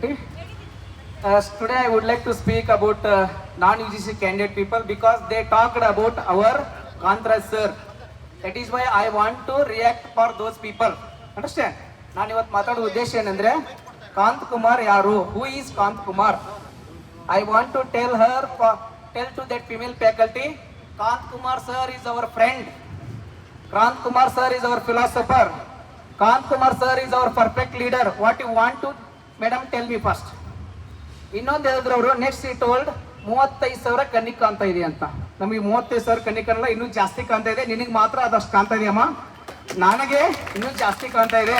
Uh, today I would like to speak about uh, non-UGC candidate people because they talked about our Kantra sir. That is why I want to react for those people. Understand? ನಾನು ಇವತ್ತು ಮಾತಾಡೋ ಉದ್ದೇಶ ಏನಂದ್ರೆ ಕಾಂತ್ ಕುಮಾರ್ ಯಾರು who is Kanth Kumar I want to tell her tell to that female faculty Kanth Kumar sir is our friend Kanth Kumar sir is our philosopher Kanth Kumar sir is our perfect leader what you want to madam tell me first ಇನ್ನೊಂದು ಹೇಳಿದ್ರು ಅವರು next ಈ told ಮೂವತ್ತೈದು ಸಾವಿರ ಕಣ್ಣಿ ಕಾಣ್ತಾ ಇದೆ ಅಂತ. ನಮಗೆ ಮೂವತ್ತೈದು ಸಾವಿರ ಕಣ್ಣಿ ಕಾಣಲ್ಲ, ಇನ್ನೂ ಜಾಸ್ತಿ ಕಾಣ್ತಾ ಇದೆ. ನಿನಗೆ ಮಾತ್ರ ಅದಷ್ಟು ಕಾಣ್ತಾ ಇದೆಯಮ್ಮ ನನಗೆ ಇನ್ನೂ ಜಾಸ್ತಿ ಕಾಣ್ತಾ ಇದೆ.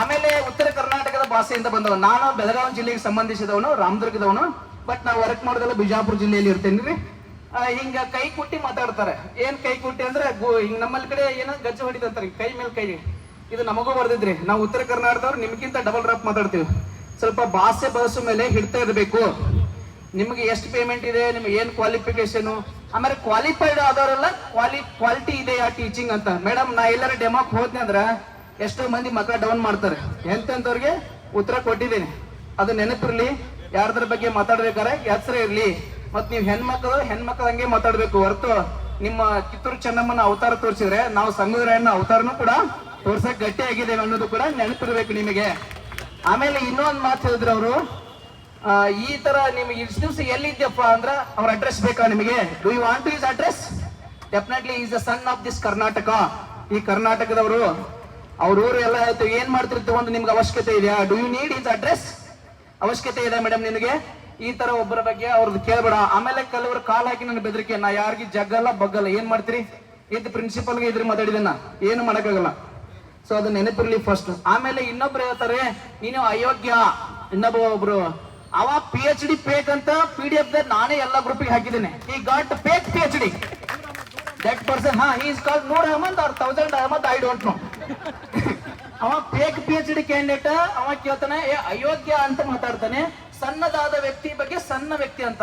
ಆಮೇಲೆ ಉತ್ತರ ಕರ್ನಾಟಕದ ಭಾಷೆಯಿಂದ ಬಂದವನು. ನಾನು ಬೆಳಗಾವಿ ಜಿಲ್ಲೆಗೆ ಸಂಬಂಧಿಸಿದವನು, ರಾಮದುರ್ಗದವನು. ಬಟ್ ನಾವು ವರ್ಕ್ ಮಾಡೋದೆಲ್ಲ ಬಿಜಾಪುರ ಜಿಲ್ಲೆಯಲ್ಲಿ ಇರ್ತೇನೆ ರೀ. ಹಿಂಗ ಕೈ ಕುಟ್ಟಿ ಮಾತಾಡ್ತಾರೆ. ಏನ್ ಕೈ ಕುಟ್ಟಿ ಅಂದ್ರೆ ಹಿಂಗ್ ನಮ್ಮಲ್ಲಿ ಕಡೆ ಏನೋ ಗಜ್ಜೆ ಹೊಡಿದಂತಾರೆ ಕೈ ಮೇಲೆ ಕೈ. ಇದು ನಮಗೂ ಬರ್ದಿದ್ರಿ. ನಾವು ಉತ್ತರ ಕರ್ನಾಟಕದವ್ರು ನಿಮ್ಗಿಂತ ಡಬಲ್ ರಫ್ ಮಾತಾಡ್ತೀವಿ. ಸ್ವಲ್ಪ ಭಾಷೆ ಬಳಸೋ ಮೇಲೆ ಹಿಡ್ತಾ ಇರಬೇಕು. ನಿಮಗೆ ಎಷ್ಟು ಪೇಮೆಂಟ್ ಇದೆ, ನಿಮ್ಗೆ ಏನ್ ಕ್ವಾಲಿಫಿಕೇಶನ್ ಆಮೇಲೆ ಕ್ವಾಲಿಫೈಡ್ ಆದವರೆಲ್ಲ ಕ್ವಾಲಿ ಕ್ವಾಲಿಟಿ ಇದೆ ಆ ಟೀಚಿಂಗ್ ಅಂತ. ಮೇಡಮ್ ನಾ ಎಲ್ಲರ ಡೆಮಾಕ್ ಹೋದ್ನಿ ಅಂದ್ರ ಎಷ್ಟೋ ಮಂದಿ ಮಕ್ಕಳ ಡೌನ್ ಮಾಡ್ತಾರೆ. ಎಂತೆಂತವ್ರಿಗೆ ಉತ್ತರ ಕೊಟ್ಟಿದ್ದೀನಿ. ಅದು ನೆನಪಿರ್ಲಿ, ಯಾರ್ದ್ರ ಬಗ್ಗೆ ಮಾತಾಡ್ಬೇಕಾರೆ ಹೆಸರು ಇರ್ಲಿ. ಮತ್ ನೀವು ಹೆಣ್ಮಕ್ಳು ಹೆಣ್ಮಕ್ಳಂಗೆ ಮಾತಾಡ್ಬೇಕು ಹೊರತು. ನಿಮ್ಮ ಕಿತ್ತೂರು ಚೆನ್ನಮ್ಮನ ಅವತಾರ ತೋರಿಸಿದ್ರೆ ನಾವು ಸಂಗೊಳ್ಳಿರಾಯಣ್ಣ ಅವತಾರನು ಕೂಡ ತೋರ್ಸಕ್ ಗಟ್ಟಿ ಆಗಿದ್ದೇವೆ ಅನ್ನೋದು ಕೂಡ ನೆನಪಿರ್ಬೇಕು ನಿಮಗೆ. ಆಮೇಲೆ ಇನ್ನೊಂದು ಮಾತು ಹೇಳಿದ್ರು ಅವರು. ಈ ತರ ನಿಮಗೆ ಇಷ್ಟು ದಿವಸ ಎಲ್ಲಿದ್ಯಪ್ಪ ಅಂದ್ರೆ ಅವ್ರ ಅಡ್ರೆಸ್ ಬೇಕಾ ನಿಮಗೆ? Do you want is address definitely is the son of this Karnataka ಈ ಕರ್ನಾಟಕದವರು, ಅವ್ರ ಊರು ಎಲ್ಲ ಆಯ್ತು ಏನ್ ಮಾಡ್ತಿರ್ತೀವಿ ಒಂದು ನಿಮ್ಗೆ ಅವಶ್ಯಕತೆ ಇದೆಯಾ? Do you need is address ಅವಶ್ಯಕತೆ ಇದೆ ಮೇಡಮ್ ನಿನಗೆ? ಈ ತರ ಒಬ್ಬರ ಬಗ್ಗೆ ಅವ್ರದ್ದು ಕೇಳ್ಬೇಡ. ಆಮೇಲೆ ಕೆಲವರು ಕಾಲ್ ಹಾಕಿ ನನ್ನ ಬೆದರಿಕೆ, ನಾ ಯಾರಿಗೆ ಜಗ್ಗಲ್ಲ, ಬಗ್ಗಲ್ಲ, ಏನ್ ಮಾಡ್ತೀರಿ? ಇದ್ ಪ್ರಿನ್ಸಿಪಲ್ಗೆ ಇದ್ರೆ ಮಾತಾಡಿದೆ ಏನು ಮಾಡಕ್ಕಾಗಲ್ಲ. ಸೊ ಅದು ನೆನಪಿರ್ಲಿ ಫಸ್ಟ್ ಆಮೇಲೆ ಇನ್ನೊಬ್ರು ಹೇಳ್ತಾರೆ, ನೀನು ಅಯೋಗ್ಯ. ಇನ್ನೊಬ್ಬ ಒಬ್ರು, ಅವ ಪಿ ಎಚ್ ಡಿ ಪೇಕ್ ಅಂತ ಪಿ ಡಿ ಎಫ್ ನಾನೇ ಎಲ್ಲ ಗ್ರೂಪಿಗೆ ಹಾಕಿದ್ದೇನೆ. He got fake P H D that person ಹಾ is called Noor Ahmad or thousand Ahmad I don't know ಅವ fake P H D candidate ಅವ ಕೇಳ್ತಾನೆ, ಏ, ಅಯೋಗ್ಯ ಅಂತ ಮಾತಾಡ್ತಾನೆ. ಸಣ್ಣದಾದ ವ್ಯಕ್ತಿ ಬಗ್ಗೆ ಸಣ್ಣ ವ್ಯಕ್ತಿ ಅಂತ.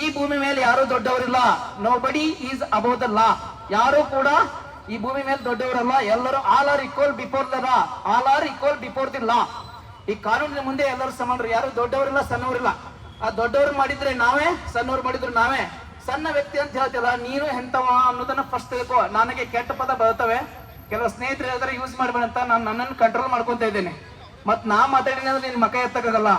ಈ ಭೂಮಿ ಮೇಲೆ ಯಾರು ದೊಡ್ಡವರಿಲ್ಲ. Nobody is above law ಯಾರು ಕೂಡ ಈ ಭೂಮಿ ಮೇಲೆ ದೊಡ್ಡವರಲ್ಲ, ಎಲ್ಲರೂ all are equal before the law all are equal before the law. ಈ ಕಾನೂನಿನ ಮುಂದೆ ಎಲ್ಲರೂ ಸಮಾನರು ಯಾರು? ದೊಡ್ಡವರಿಲ್ಲ, ಸಣ್ಣವರಿಲ್ಲ. ಆ ದೊಡ್ಡವರು ಮಾಡಿದ್ರೆ ನಾವೇ, ಸಣ್ಣವ್ರು ಮಾಡಿದ್ರು ನಾವೇ. ಸಣ್ಣ ವ್ಯಕ್ತಿ ಅಂತ ಹೇಳ್ತಿಲ್ಲ ನೀನು ಎಂತವ ಅನ್ನೋದನ್ನ ಫಸ್ಟ್ ತಿಳ್ಕೊ. ನನಗೆ ಕೆಟ್ಟ ಪದ ಬರ್ತವೆ. ಕೆಲವು ಸ್ನೇಹಿತರು ಹೇಳಿದ್ರೆ ಯೂಸ್ ಮಾಡ್ಬೇಡಂತ ನಾನು ನನ್ನನ್ನು ಕಂಟ್ರೋಲ್ ಮಾಡ್ಕೊತ ಇದ್ದೇನೆ. ಮತ್ ನಾ ಮಾತಾಡಿನ ನಿನ್ನ ಮಕ ಎತ್ತಕ್ಕಾಗಲ್ಲ.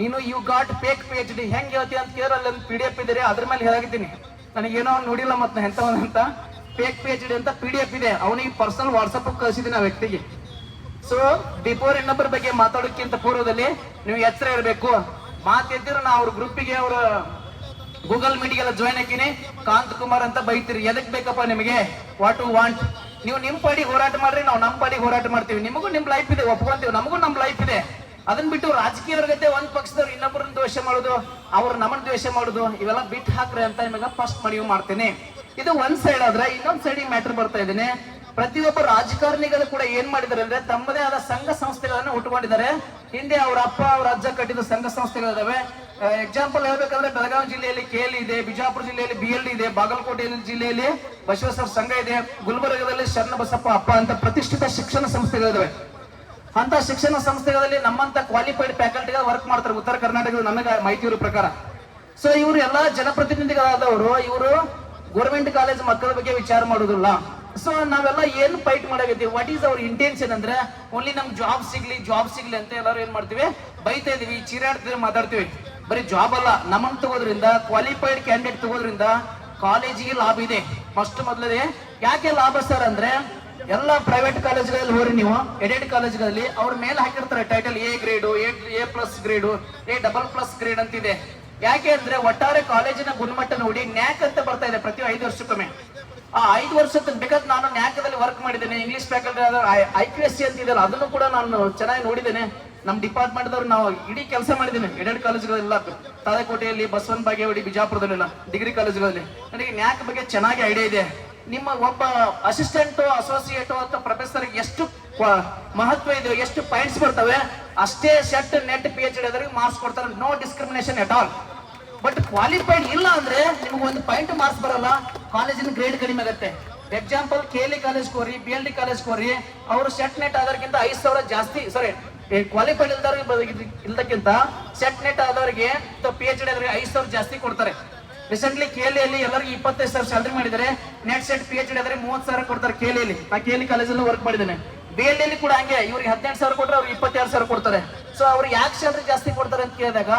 ನೀನು you got fake P H D ಹೆಂಗ್ ಹೇಳ್ತಿ ಅಂತ ಕೇಳಲ್ಲ ಪಿ ಡಿ ಎಫ್ ಇದ್ದೀರಿ, ಅದ್ರ ಮೇಲೆ ಹೇಳಾಗಿದ್ದೀನಿ ನನಗೇನೋ ನೋಡಿಲ್ಲ ಮತ್ತೆ ಎಂತವನ್ ಅಂತ ಫೇಕ್ ಪೇಜ್ ಡಿ ಅಂತ ಪಿ ಎಫ್ ಇದೆ. ಅವನಿಗೆ ಪರ್ಸನಲ್ ವಾಟ್ಸಪ್ ಕಳಿಸಿದ್ದೀನಿ ಆ ವ್ಯಕ್ತಿಗೆ. ಸೊ ಬಿಫೋರ್ ಇನ್ನೊಬ್ಬರ ಬಗ್ಗೆ ಮಾತಾಡೋಕ್ಕಿಂತ ಪೂರ್ವದಲ್ಲಿ ನೀವು ಎಚ್ಚರ ಇರಬೇಕು. ಮಾತು ಎದ್ದಿರೋ ನಾ ಅವ್ರ ಗ್ರೂಪಿಗೆ ಅವರ ಗೂಗಲ್ ಮೀಟಿಗೆಲ್ಲ ಜಾಯ್ನ್ ಹಾಕಿನಿ. ಕಾಂತ್ ಕುಮಾರ್ ಅಂತ ಬೈತೀರಿ. ಎದಕ್ಕೆ ಬೇಕಪ್ಪ ನಿಮಗೆ? ವಾಟ್ ಯು ವಾಂಟ್ ನೀವು ನಿಮ್ಮ ಪಾಡಿ ಹೋರಾಟ ಮಾಡ್ರಿ, ನಾವು ನಮ್ಮ ಪಾಡಿ ಹೋರಾಟ ಮಾಡ್ತೀವಿ. ನಿಮಗೂ ನಿಮ್ಮ ಲೈಫ್ ಇದೆ. ಒಪ್ಕೊಂತೀವಿ. ನಮಗೂ ನಮ್ಮ ಲೈಫ್ ಇದೆ. ಅದನ್ನ ಬಿಟ್ಟು ರಾಜಕೀಯ ಗತೆ ಒಂದ್ ಪಕ್ಷದವ್ರು ಇನ್ನೊಬ್ಬರನ್ನ ದ್ವೇಷ ಮಾಡೋದು, ಅವ್ರ ನಮ್ಮನ್ನ ದ್ವೇಷ ಮಾಡೋದು, ಇವೆಲ್ಲ ಬಿಟ್ಟು ಹಾಕ್ರಿ ಅಂತ ನಿಮಗೆ ಫಸ್ಟ್ ಮನವಿ ಮಾಡ್ತೇನೆ. ಇದು ಒಂದ್ ಸೈಡ್ ಆದ್ರೆ ಇನ್ನೊಂದ್ ಸೈಡ್ ಮ್ಯಾಟರ್ ಬರ್ತಾ ಇದ್ದೇನೆ. ಪ್ರತಿಯೊಬ್ಬ ರಾಜಕಾರಣಿಗಳು ಕೂಡ ಏನ್ ಮಾಡಿದ್ದಾರೆ ಅಂದ್ರೆ ತಮ್ಮದೇ ಆದ ಸಂಘ ಸಂಸ್ಥೆಗಳನ್ನ ಉಟ್ಕೊಂಡಿದ್ದಾರೆ. ಹಿಂದೆ ಅವ್ರ ಅಪ್ಪ, ಅವ್ರ ಅಜ್ಜ ಕಟ್ಟಿದ ಸಂಘ ಸಂಸ್ಥೆಗಳಿದಾವೆ. ಎಕ್ಸಾಂಪಲ್ ಹೇಳ್ಬೇಕಂದ್ರೆ ಬೆಳಗಾವಿ ಜಿಲ್ಲೆಯಲ್ಲಿ ಕೆಎಲ್ ಇದೆ, ಬಿಜಾಪುರ ಜಿಲ್ಲೆಯಲ್ಲಿ ಬಿ ಎಲ್ ಇದೆ ಬಾಗಲಕೋಟೆ ಜಿಲ್ಲೆಯಲ್ಲಿ ಬಸವೇಶ್ವರ ಸಂಘ ಇದೆ, ಗುಲ್ಬರ್ಗದಲ್ಲಿ ಶರಣ ಬಸಪ್ಪ ಅಪ್ಪ ಅಂತ ಪ್ರತಿಷ್ಠಿತ ಶಿಕ್ಷಣ ಸಂಸ್ಥೆಗಳಿದಾವೆ. ಅಂತ ಶಿಕ್ಷಣ ಸಂಸ್ಥೆಗಳಲ್ಲಿ ನಮ್ಮಂತ ಕ್ವಾಲಿಫೈಡ್ ಫ್ಯಾಕಲ್ಟಿ ವರ್ಕ್ ಮಾಡ್ತಾರೆ. ಉತ್ತರ ಕರ್ನಾಟಕದ ನಮಗೆ ಮಾಹಿತಿ ಇರೋ ಪ್ರಕಾರ. ಸೊ ಇವರು ಎಲ್ಲ ಜನಪ್ರತಿನಿಧಿಗಳಾದವರು, ಇವರು ಗೌರ್ಮೆಂಟ್ ಕಾಲೇಜ್ ಮಕ್ಕಳ ಬಗ್ಗೆ ವಿಚಾರ ಮಾಡೋದಿಲ್ಲ. ಸೊ ನಾವೆಲ್ಲ ಏನ್ ಫೈಟ್ ಮಾಡಾಕತ್ತೀವಿ? ವಾಟ್ ಈಸ್ ಅವರ್ ಇಂಟೆನ್ಷನ್ ಅಂದ್ರೆ ಓನ್ಲಿ ನಮ್ಗೆ ಜಾಬ್ ಸಿಗ್ಲಿ ಜಾಬ್ ಸಿಗ್ಲಿ ಅಂತ ಎಲ್ಲರೂ ಏನ್ ಮಾಡ್ತೀವಿ? ಬೈತಾ ಇದೀವಿ ಚೀರಾಡ್ತೀವಿ ಮಾತಾಡ್ತೀವಿ. ಬರೀ ಜಾಬ್ ಅಲ್ಲ ನಮ್ಮನ್ನ ತಗೋದ್ರಿಂದ ಕ್ವಾಲಿಫೈಡ್ ಕ್ಯಾಂಡಿಡೇಟ್ ತಗೋದ್ರಿಂದ ಕಾಲೇಜಿಗೆ ಲಾಭ ಇದೆ. ಫಸ್ಟ್ ಮೊದಲೇ ಯಾಕೆ ಲಾಭ ಸರ್ ಅಂದ್ರೆ ಎಲ್ಲ ಪ್ರೈವೇಟ್ ಕಾಲೇಜ್ಗಳಲ್ಲಿ ಹೋರಿ ನೀವು. ಎಡೆಡ್ ಕಾಲೇಜ್ಗಳಲ್ಲಿ ಅವ್ರ ಮೇಲೆ ಹಾಕಿರ್ತಾರೆ title A grade A plus grade A double plus grade ಅಂತಿದೆ. ಯಾಕೆ ಅಂದ್ರೆ ಒಟ್ಟಾರೆ ಕಾಲೇಜಿನ ಗುಣಮಟ್ಟ ನೋಡಿ ನ್ಯಾಕ್ ಅಂತ ಬರ್ತಾ ಇದೆ ಪ್ರತಿ ಐದು ವರ್ಷಕ್ಕೊಮ್ಮೆ. ಆ ಐದು ವರ್ಷಕ್ಕೆ ಬಿಕಾಸ್ ನಾನು ನ್ಯಾಕದಲ್ಲಿ ವರ್ಕ್ ಮಾಡಿದ್ದೇನೆ English faculty I P S C ಅಂತ ಇದೆಯಲ್ಲ, ಅದನ್ನು ಕೂಡ ನಾನು ಚೆನ್ನಾಗಿ ನೋಡಿದ್ದೇನೆ. ನಮ್ಮ ಡಿಪಾರ್ಟ್ಮೆಂಟ್ ದವ್ರು ನಾವು ಇಡೀ ಕೆಲಸ ಮಾಡಿದ್ದೇನೆ. ಎಡೆಡ್ ಕಾಲೇಜ್ಗಳೆಲ್ಲ ತಾಳೆಕೋಟೆಯಲ್ಲಿ, ಬಸವನ ಬಾಗೇವಾಡಿ, ಬಿಜಾಪುರದಲ್ಲೆಲ್ಲ ಡಿಗ್ರಿ ಕಾಲೇಜುಗಳಲ್ಲಿ ನನಗೆ ನ್ಯಾಕ್ ಬಗ್ಗೆ ಚೆನ್ನಾಗಿ ಐಡಿಯಾ ಇದೆ. ನಿಮ್ಮ ಒಬ್ಬ ಅಸಿಸ್ಟೆಂಟ್, ಅಸೋಸಿಯೇಟ್ ಅಥವಾ ಪ್ರೊಫೆಸರ್ ಎಷ್ಟು ಮಹತ್ವ ಇದೆ ಎಷ್ಟು ಪಾಯಿಂಟ್ಸ್ ಬರ್ತವೆ, ಅಷ್ಟೇ set net P H D marks ಕೊಡ್ತಾರೆ. No discrimination at all but qualified ಇಲ್ಲ ಅಂದ್ರೆ ನಿಮ್ಗೆ ಒಂದು ಪಾಯಿಂಟ್ ಮಾರ್ಕ್ಸ್ ಬರಲ್ಲ. ಕಾಲೇಜಿನ ಗ್ರೇಡ್ ಕಡಿಮೆ ಆಗುತ್ತೆ. ಎಕ್ಸಾಂಪಲ್ ಕೆ ಎಲ್ ಕಾಲೇಜ್ ಕೋರಿ ಬಿ ಎಲ್ ಡಿ ಕಾಲೇಜ್ ಕೋರಿ ಅವರು ಸೆಟ್ ನೆಟ್ ಆದವರಿಗಿಂತ ಐದು ಸಾವಿರ ಜಾಸ್ತಿ ಸಾರಿ ಕ್ವಾಲಿಫೈಡ್ ಇಲ್ದವ್ರಿಗೆ ಇಲ್ದಕ್ಕಿಂತ ಸೆಟ್ ನೆಟ್ ಆದವರಿಗೆ ಪಿ ಎಚ್ ಡಿ ಆದವರಿಗೆ ಐದು ಸಾವಿರ ಜಾಸ್ತಿ ಕೊಡ್ತಾರೆ. ರೀಸೆಂಟ್ಲಿ ಕೇಲಿಯಲ್ಲಿ ಎಲ್ಲರಿಗೂ ಇಪ್ಪತ್ತೈದು ಸಾವಿರ ಸ್ಯಾಲ್ರಿ ಮಾಡಿದ್ದಾರೆ. Net set P H D ಆದ್ರೆ ಮೂವತ್ತು ಸಾವಿರ ಕೊಡ್ತಾರೆ ಕೇಲಿಯಲ್ಲಿ ನಾ ಕೇಲಿ ಕಾಲೇಜಲ್ಲಿ ವರ್ಕ್ ಮಾಡಿದ್ದೇನೆ. ಬಿ ಎಲ್ ಎಲ್ಲಿ ಕೂಡ ಹಂಗೆ, ಇವ್ರಿಗೆ ಹದಿನೆಂಟು ಸಾವಿರ ಕೊಟ್ಟರೆ ಅವ್ರಿಗೆ ಇಪ್ಪತ್ತೆರಡು ಸಾವಿರ ಕೊಡ್ತಾರೆ. ಸೊ ಅವ್ರು ಯಾಕೆ ಸ್ಯಾಲ್ರಿ ಜಾಸ್ತಿ ಕೊಡ್ತಾರೆ ಅಂತ ಕೇಳಿದಾಗ,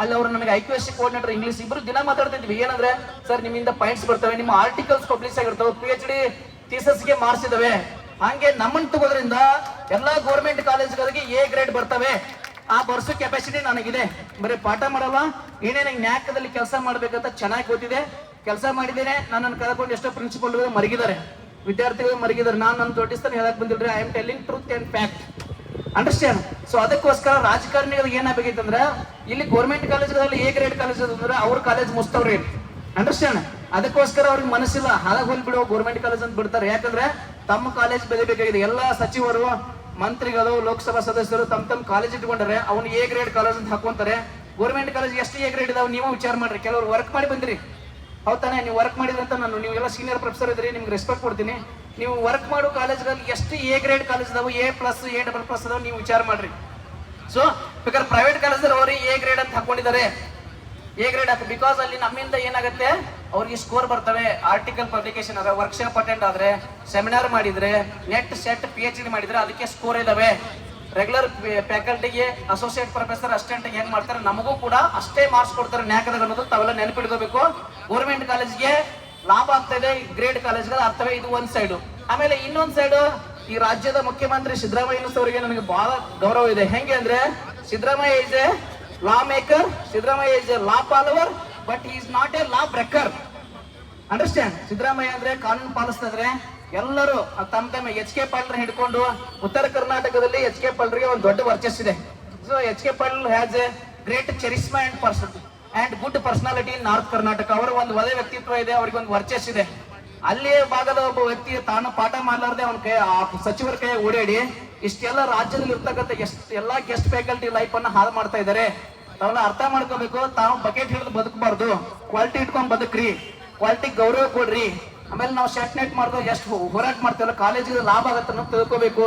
ಅಲ್ಲಿ ಅವರು ನಮಗೆ I Q S C coordinator English ಇಬ್ರು ದಿನ ಮಾತಾಡ್ತಿದ್ವಿ. ಏನಂದ್ರೆ ಸರ್ ನಿಮ್ಮಿಂದ ಪಾಯಿಂಟ್ಸ್ ಬರ್ತವೆ, ನಿಮ್ಮ ಆರ್ಟಿಕಲ್ಸ್ ಪಬ್ಲಿಷ್ ಆಗಿರ್ತವೆ ಪಿ ಎಚ್ ಡಿ ಥೀಸಸ್ಗೆ ಮಾರ್ಕ್ಸ್ ಇದಾವೆ ಹಂಗೆ ನಮ್ಮನ್ನು ತಗೋದ್ರಿಂದ ಎಲ್ಲ ಗೌರ್ಮೆಂಟ್ ಕಾಲೇಜ್ಗಳಿಗೆ ಎ ಗ್ರೇಡ್ ಬರ್ತವೆ. ಆ ಬರ್ಸೋ ಕೆಪಾಸಿಟಿ ನನಗಿದೆ. ಬರೀ ಪಾಠ ಮಾಡಲ್ಲ ಏನೇನು ನ್ಯಾಕದಲ್ಲಿ ಕೆಲಸ ಮಾಡ್ಬೇಕಂತ ಚೆನ್ನಾಗಿ ಗೊತ್ತಿದೆ. ಕೆಲಸ ಮಾಡಿದ್ದೇನೆ, ನನ್ನನ್ನು ಕರ್ಕೊಂಡು ಎಷ್ಟೋ ಪ್ರಿನ್ಸಿಪಲ್ಗಳು ಮರಗಿದ್ದಾರೆ. ವಿದ್ಯಾರ್ಥಿಗಳು ಮರಗಿದ್ದಾರೆ. ನಾನು ನನ್ನ ದೊಡ್ಡಿಸ್ತಾನೆ ಹೇಳಕ್ ಬಂದಿಲ್ರಿ I am telling truth and fact understand so ಅದಕ್ಕೋಸ್ಕರ ರಾಜಕಾರಣಿಗಳಿಗೆ ಏನಾಗಬೇಕಿತ್ತಂದ್ರೆ ಇಲ್ಲಿ ಗೌರ್ಮೆಂಟ್ ಕಾಲೇಜ್ಗಳಲ್ಲಿ ಎ ಗ್ರೇಡ್ ಕಾಲೇಜ್ ಅಂದ್ರೆ ಅವ್ರ ಕಾಲೇಜ್ ಮುಸ್ತವ್ರಿ ಅಂಡರ್ಸ್ಟ್ಯಾಂಡ್ ಅದಕ್ಕೋಸ್ಕರ ಅವ್ರಿಗೆ ಮನಸ್ಸಿಲ್ಲ ಹಾಗಾಗಿ ಹೋಗಿ ಬಿಡುವ ಗೌರ್ಮೆಂಟ್ ಕಾಲೇಜ್ ಅಂತ ಬಿಡ್ತಾರೆ. ಯಾಕಂದ್ರೆ ತಮ್ಮ ಕಾಲೇಜ್ ಬೆಳಿಬೇಕಾಗಿದೆ. ಎಲ್ಲ ಸಚಿವರು, ಮಂತ್ರಿಗಳು, ಲೋಕಸಭಾ ಸದಸ್ಯರು ತಮ್ಮ ತಮ್ಮ ಕಾಲೇಜ್ ಇಟ್ಕೊಂಡ್ರೆ, ಅವ್ನು ಎ ಗ್ರೇಡ್ ಕಾಲೇಜ್ ಅಂತ ಹಾಕೊಂತಾರೆ. ಗೌರ್ಮೆಂಟ್ ಕಾಲೇಜ್ ಎಷ್ಟು ಎ ಗ್ರೇಡ್ ಇದಾವೆ, ನೀವು ವಿಚಾರ ಮಾಡ್ರಿ. ಕೆಲವರು ವರ್ಕ್ ಮಾಡಿ ಬಂದಿರಿ. ಹೌದಾನೆ ನೀವು ವರ್ಕ್ ಮಾಡಿದ್ರಂತ ನಾನು ನೀವೆಲ್ಲ ಸೀನಿಯರ್ ಪ್ರೊಫೆಸರ್ ಇದ್ರಿ, ನಿಮ್ಗೆ ರೆಸ್ಪೆಕ್ಟ್ ಕೊಡ್ತೀನಿ. ನೀವು ವರ್ಕ್ ಮಾಡೋ ಕಾಲೇಜ್ಗಳಲ್ಲಿ ಎಷ್ಟು ಎ ಗ್ರೇಡ್ ಕಾಲೇಜ್ ಇದಾವೆ, A plus A double plus ಅದಾವೆ ನೀವು ವಿಚಾರ ಮಾಡ್ರಿ. ಸೊ ಬೇಕಾದ್ರೆ ಪ್ರೈವೇಟ್ ಕಾಲೇಜಲ್ಲಿ ಅವ್ರಿಗೆ ಎ ಗ್ರೇಡ್ ಅಂತ ಹಾಕೊಂಡಿದ್ದಾರೆ. ಎ ಗ್ರೇಡ್ ಅಂತ ಬಿಕಾಸ್ ಅಲ್ಲಿ ನಮ್ಮಿಂದ ಏನಾಗುತ್ತೆ, ಅವ್ರಿಗೆ ಸ್ಕೋರ್ ಬರ್ತವೆ. ಆರ್ಟಿಕಲ್ ಪಬ್ಲಿಕೇಶನ್ ಆದ್ರೆ ವರ್ಕ್ಶಾಪ್ ಅಟೆಂಡ್ ಆದ್ರೆ ಸೆಮಿನಾರ್ ಮಾಡಿದ್ರೆ net set P H D ಮಾಡಿದ್ರೆ, ಅದಕ್ಕೆ ಸ್ಕೋರ್ ಇದಾವೆ. ರೆಗ್ಯುಲರ್ ಫ್ಯಾಕಲ್ಟಿಗೆ ಅಸೋಸಿಯೇಟ್ ಪ್ರೊಫೆಸರ್ ಅಸಿಸ್ಟೆಂಟ್ ಹೆಂಗ್ ಮಾಡ್ತಾರೆ? ನಮಗೂ ಕೂಡ ಅಷ್ಟೇ ಮಾರ್ಕ್ಸ್ ಕೊಡ್ತಾರೆ ನ್ಯಾಕದಾಗ ಅನ್ನೋದು ತಾವೆಲ್ಲ ನೆನಪಿಡ್ಕೋಬೇಕು ಗೌರ್ಮೆಂಟ್ ಕಾಲೇಜ್ಗೆ ಲಾಭ ಆಗ್ತಾ ಗ್ರೇಡ್ ಕಾಲೇಜ್ಗಳು ಅರ್ಥವೇ ಇದು ಒಂದ್ ಸೈಡು ಆಮೇಲೆ ಇನ್ನೊಂದ್ ಸೈಡು ಈ ರಾಜ್ಯದ ಮುಖ್ಯಮಂತ್ರಿ ಸಿದ್ದರಾಮಯ್ಯ ಅವರಿಗೆ ನನಗೆ ಬಹಳ ಗೌರವ ಇದೆ. ಹೆಂಗೆ ಅಂದ್ರೆ, Siddaramaiah is a law maker Siddaramaiah is a law follower but is not a law breaker understand Siddaramaiah ಅಂದ್ರೆ ಕಾನೂನು ಪಾಲಿಸ್ತಾ ಎಲ್ಲರೂ ತಮ್ಮ ತಮ್ಮ ಎಚ್ ಕೆ ಪಾಟೀಲ್ ಹಿಡ್ಕೊಂಡು ಉತ್ತರ ಕರ್ನಾಟಕದಲ್ಲಿ ಎಚ್ ಕೆ ಪಾಟೀಲ್ಗೆ ಒಂದು ದೊಡ್ಡ ವರ್ಚಸ್ ಇದೆ so H K Patil has a great charisma and person and good personality in north Karnataka ಅವರ ಒಂದು ಒಳ್ಳೆ ವ್ಯಕ್ತಿತ್ವ ಇದೆ, ಅವ್ರಿಗೆ ಒಂದು ವರ್ಚಸ್ ಇದೆ. ಅಲ್ಲಿಯೇ ಭಾಗದ ಒಬ್ಬ ವ್ಯಕ್ತಿ ತಾನು ಪಾಠ ಮಾಡಲಾರ್ದೆ ಅವನ ಕೈ ಆ ಸಚಿವರ ಕೈ ಓಡಾಡಿ ಇಷ್ಟೆಲ್ಲ ರಾಜ್ಯದಲ್ಲಿ ಇರ್ತಕ್ಕಂಥ ಎಷ್ಟು ಎಲ್ಲ ಗೆಸ್ಟ್ ಫ್ಯಾಕಲ್ಟಿ ಲೈಫ್ ಅನ್ನ ಹಾಳು ಮಾಡ್ತಾ ಇದ್ದಾರೆ. ತಾವೆಲ್ಲ ಅರ್ಥ ಮಾಡ್ಕೋಬೇಕು, ತಾವು ಬಕೆಟ್ ಹಿಡಿದು ಬದುಕಬಾರ್ದು. ಕ್ವಾಲಿಟಿ ಇಟ್ಕೊಂಡು ಬದುಕ್ರಿ. ಕ್ವಾಲಿಟಿ ಗೌರವ ಕೊಡ್ರಿ. ಆಮೇಲೆ ನಾವು ಶರ್ಟ್ ನೆಟ್ ಎಷ್ಟು ಹೋರಾಟ ಮಾಡ್ತೀವಲ್ಲ ಕಾಲೇಜಿಗೆ ಲಾಭ ಆಗತ್ತೆ ಅನ್ನೋದು ತಿಳ್ಕೋಬೇಕು.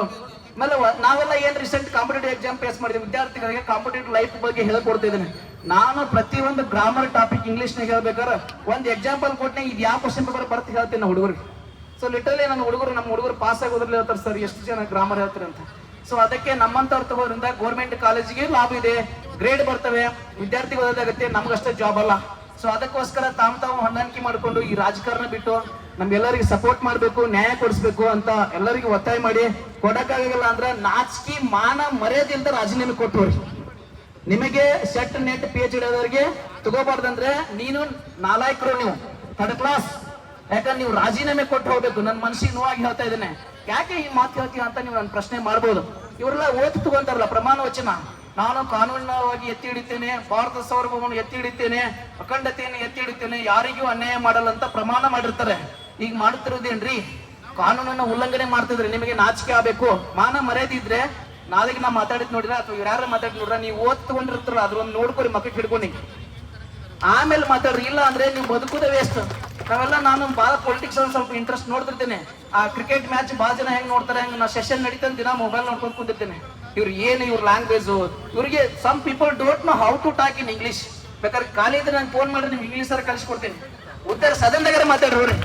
ಆಮೇಲೆ ನಾವೆಲ್ಲ ಏನ್ ರೀಸೆಂಟ್ ಕಾಂಪಿಟೇಟಿವ್ ಎಕ್ಸಾಮ್ ಫೇಸ್ ಮಾಡಿದ್ವಿ, ವಿದ್ಯಾರ್ಥಿಗಳಿಗೆ ಕಾಂಪಿಟೇಟಿವ್ ಲೈಫ್ ಬಗ್ಗೆ ಹೇಳ್ಕೊಡ್ತಿದ್ದೀನಿ ನಾನು ಪ್ರತಿಯೊಂದು ಗ್ರಾಮರ್ ಟಾಪಿಕ್ ಇಂಗ್ಲೀಷ್ನಾಗ ಹೇಳ್ಬೇಕಾದ್ರೆ, ಒಂದು ಎಕ್ಸಾಂಪಲ್ ಕೊಟ್ಟನೆ ಇದು ಯಾವ ಕ್ವಶನ್ ಪೇಪರ್ ಬರ್ತಿ ಹೇಳ್ತೀನಿ ನಾವು ಹುಡುಗರಿಗೆ. ಸೊ ಲಿಟರಲಿ ನನ್ನ ಹುಡುಗರು ನಮ್ಮ ಹುಡುಗರು ಪಾಸ್ ಆಗೋದ್ರಲ್ಲಿ ಹೇಳ್ತಾರೆ, ಸರ್, ಎಷ್ಟು ಜನ ಗ್ರಾಮರ್ ಹೇಳ್ತಾರೆ ಅಂತ. ಸೊ ಅದಕ್ಕೆ ನಮ್ಮಂಥವ್ರು ತಗೋದ್ರಿಂದ ಗೌರ್ಮೆಂಟ್ ಕಾಲೇಜಿಗೆ ಲಾಭ ಇದೆ ಗ್ರೇಡ್ ಬರ್ತವೆ ವಿದ್ಯಾರ್ಥಿಗಳು ಓದೋದಾಗತ್ತೆ ನಮಗಷ್ಟೇ ಜಾಬ್ ಅಲ್ಲ. ಸೊ ಅದಕ್ಕೋಸ್ಕರ ತಾಮ್ ತಾವು ಹೊಂದಾಣಿಕೆ ಮಾಡಿಕೊಂಡು ಈ ರಾಜಕಾರಣ ಬಿಟ್ಟು ನಮ್ಗೆಲ್ಲರಿಗೆ ಸಪೋರ್ಟ್ ಮಾಡಬೇಕು, ನ್ಯಾಯ ಕೊಡಿಸ್ಬೇಕು ಅಂತ ಎಲ್ಲರಿಗೂ ಒತ್ತಾಯ ಮಾಡಿ. ಕೊಡಕ್ಕಾಗಲ್ಲ ಅಂದ್ರೆ ನಾಚಿಕೆ, ಮಾನ ಮರ್ಯಾದೆಯಿಂದ ರಾಜೀನಾಮೆ ಕೊಟ್ಟವ್ರಿ. ನಿಮಗೆ set net P H D ಆದವರಿಗೆ ತಗೋಬಾರ್ದಂದ್ರೆ ನೀನು ನಾಲಾಯಕರು ನೀವು ಥರ್ಡ್ ಕ್ಲಾಸ್ ಯಾಕಂದ್ರೆ ನೀವು ರಾಜೀನಾಮೆ ಕೊಟ್ಟು ಹೋಗ್ಬೇಕು. ನನ್ನ ಮನಸ್ಸಿಗೆ ನೋವಾಗಿ ಹೇಳ್ತಾ ಇದ್ದೇನೆ. ಯಾಕೆ ಈ ಮಾತು ಹೇಳ್ತೀಯ ಅಂತ ನೀವು ನನ್ನ ಪ್ರಶ್ನೆ ಮಾಡ್ಬೋದು. ಇವರೆಲ್ಲ ಓದ್ ತಗೊಂತಾರಲ್ಲ ಪ್ರಮಾಣ ವಚನ. ನಾನು ಕಾನೂನಿನವಾಗಿ ಎತ್ತಿ ಹಿಡಿತೇನೆ, ಭಾರತ ಸಾರ್ವಭೌಮವನ್ನು ಎತ್ತಿ ಹಿಡಿತೇನೆ, ಅಖಂಡತೆಯನ್ನು ಎತ್ತಿ ಹಿಡಿತೇನೆ, ಯಾರಿಗೂ ಅನ್ಯಾಯ ಮಾಡಲ್ಲ ಅಂತ ಪ್ರಮಾಣ ಮಾಡಿರ್ತಾರೆ. ಈಗ ಮಾಡುತ್ತಿರೋದೇನ್ರಿ ಕಾನೂನನ್ನ ಉಲ್ಲಂಘನೆ ಮಾಡ್ತಿದ್ರೆ ನಿಮಗೆ ನಾಚಿಕೆ ಆಗ್ಬೇಕು. ಮಾನ ಮರ್ಯಾದೆ ಇದ್ರೆ ನಾಳೆಗೆ ನಾ ಮಾತಾಡಿದ್ ನೋಡಿದ್ರ ಅಥವಾ ಯಾರು ಮಾತಾಡಿದ್ ನೋಡ್ರ ನೀವು ಓದ್ ತಗೊಂಡಿರ್ತಾರ ಅದ್ರೊಂದು ನೋಡ್ಕೊರಿ ಮಕ್ಕಳಿಗೆ ಹಿಡ್ಕೊಂಡಿ ಆಮೇಲೆ ಮಾತಾಡ್ರಿ, ಇಲ್ಲ ಅಂದ್ರೆ ನೀವು ಬದುಕುದೇ ವೇಸ್ಟ್ ನಾವೆಲ್ಲ ನಾನು ಭಾಳ ಪೊಲಿಟಿಕ್ಸ್ ಅಲ್ಲಿ ಸ್ವಲ್ಪ ಇಂಟ್ರೆಸ್ಟ್ ನೋಡ್ತಿರ್ತೇನೆ. ಆ ಕ್ರಿಕೆಟ್ ಮ್ಯಾಚ್ ಭಾಳ ಜನ ಹೆಂಗ್ ನೋಡ್ತಾರೆ, ಹೆಂಗ್ ನಾ ಸೆಷನ್ ನಡೀತಾ ದಿನ ಮೊಬೈಲ್ ನೋಡ್ಕೊಂಡು ಕುಂತಿರ್ತೇನೆ. ಇವ್ರು ಏನು ಇವ್ರ ಲ್ಯಾಂಗ್ವೇಜ್ ಇವ್ರಿಗೆ some people don't know how to talk in English ಬೇಕಾದ್ರೆ ಖಾಲಿ ಇದ್ರೆ ನಾನು ಫೋನ್ ಮಾಡಿ ನಿಮ್ಗೆ ಇಂಗ್ಲೀಷ್ ಸರ್ ಕಲಿಸ್ಕೊಡ್ತೀನಿ ಉತ್ತರ ಸದನದಾಗಾರ ಮಾತಾಡ್ರಿ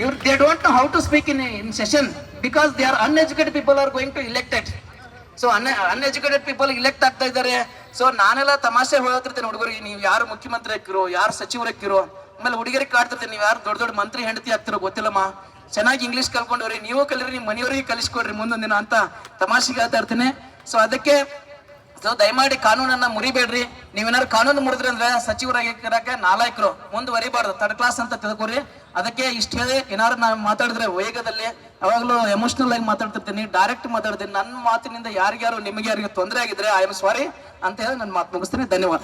ಇವ್ರು they don't know how to speak in in session because they are uneducated people are going to elected so un uneducated people elect ಆಗ್ತಾ ಇದ್ದಾರೆ. ಸೊ ನಾನೆಲ್ಲ ತಮಾಷೆ ಹೋಗ್ತಿರ್ತೇನೆ ಹುಡುಗರಿಗೆ ನೀವು ಯಾರು ಮುಖ್ಯಮಂತ್ರಿ ಹಾಕಿರೋ ಯಾರು ಸಚಿವರು ಹಾಕಿರೋ ಆಮೇಲೆ ಹುಡುಗರಿಗೆ ಕಾಡ್ತಿರ್ತೇನೆ ನೀವು ಯಾರು ದೊಡ್ಡ ದೊಡ್ಡ ಮಂತ್ರಿ, ಹೆಂಡತಿ ಆಗ್ತಿರೋ ಗೊತ್ತಿಲ್ಲಮ್ಮ. ಚೆನ್ನಾಗಿ ಇಂಗ್ಲೀಷ್ ಕಲ್ಕೊಂಡವ್ರಿ ನೀವು ಕಲೀರಿ, ನಿಮ್ಮ ಮನೆಯವರಿಗೆ ಕಲಿಸ್ಕೊಡ್ರಿ ಮುಂದೊಂದಿನ ಅಂತ ತಮಾಷೆಗೆ ಹೇಳ್ತಾ ಇರ್ತೀನಿ. ಸೊ ಅದಕ್ಕೆ ಸೊ ದಯಮಾಡಿ ಕಾನೂನನ್ನ ಮುರಿಬೇಡ್ರಿ. ನೀವೇನಾದ್ರು ಕಾನೂನು ಮುರಿದ್ರಿ ಅಂದ್ರೆ ಸಚಿವರಾಗಿ ನಾಲಾಯಕರು. ಮುಂದುವರಿಬಾರ್ದು. ತರ್ಡ್ ಕ್ಲಾಸ್ ಅಂತ ತಿಳ್ಕೊರಿ. ಅದಕ್ಕೆ ಇಷ್ಟ ಹೇಳಿ ಏನಾದ್ರು ನಾನು ಮಾತಾಡಿದ್ರೆ ವೇಗದಲ್ಲಿ. ಯಾವಾಗಲೂ ಎಮೋಷನಲ್ ಆಗಿ ಮಾತಾಡ್ತಿರ್ತೀನಿ. ಡೈರೆಕ್ಟ್ ಮಾತಾಡ್ತೀನಿ. ನನ್ನ ಮಾತಿನಿಂದ ಯಾರಿಗ್ಯಾರು ನಿಮಗೆ ಯಾರಿಗೆ ತೊಂದರೆ ಆಗಿದ್ರೆ ಐ ಆಮ್ ಸಾರಿ ಅಂತ ಹೇಳಿ ನನ್ನ ಮಾತು ಮುಗಿಸ್ತೀನಿ. ಧನ್ಯವಾದ.